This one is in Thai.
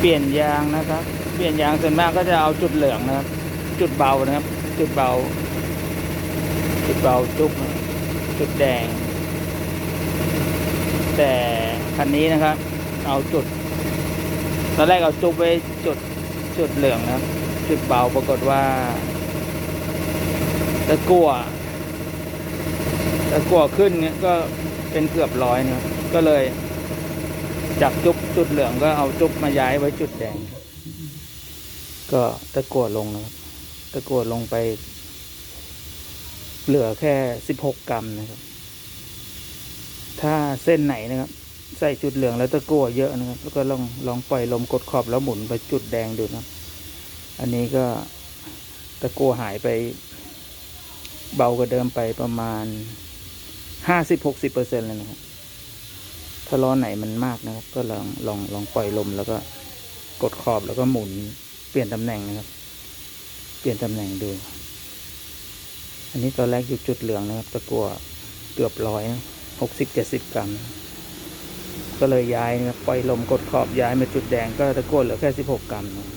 เปลี่ยนยางนะครับ เปลี่ยนยางส่วนมากก็จะเอาจุดเหลืองนะครับ จุดเบานะครับ จุดเบา จุดเบาจุกจุดแดง แต่คันนี้นะครับ เอาจุด ตอนแรกเอาจุกไว้จุดจุดเหลืองนะครับ จุดเบาปรากฏว่าตะกั่วตะกั่วขึ้นเนี่ยก็เป็นเกือบร้อยนะก็เลย จากจุกจุดเหลืองก็เอาจุกมาย้ายไว้จุดแดง ก็ตะกัวลงนะครับตะกัวลงไป เหลือแค่สิบหกกรัมนะครับ ถ้าเส้นไหนนะครับ ใส่จุดเหลืองแล้วตะกัวเยอะนะครับ แล้วก็ลองลองปล่อยลมกดขอบแล้วหมุนไปจุดแดงดูนะครับอันนี้ก็ตะกัวหายไปเบากว่าเดิมไปประมาณห้าสิบหกสิบเปอร์เซ็นต์เลยนะครับ ถ้าล้อไหนมันมากนะครับ ก็ลองลองลองปล่อยลมแล้วก็กดขอบแล้วก็หมุนเปลี่ยนตำแหน่งนะครับ เปลี่ยนตำแหน่งดู อันนี้ตอนแรกอยู่จุดเหลืองนะครับตะกั่วเกือบร้อยหกสิบเจ็ดสิบกรัม ก็เลยย้ายนะครับปล่อยลมกดขอบย้ายมาจุดแดงก็ตะกั่วเหลือแค่สิบหกกรัมนะ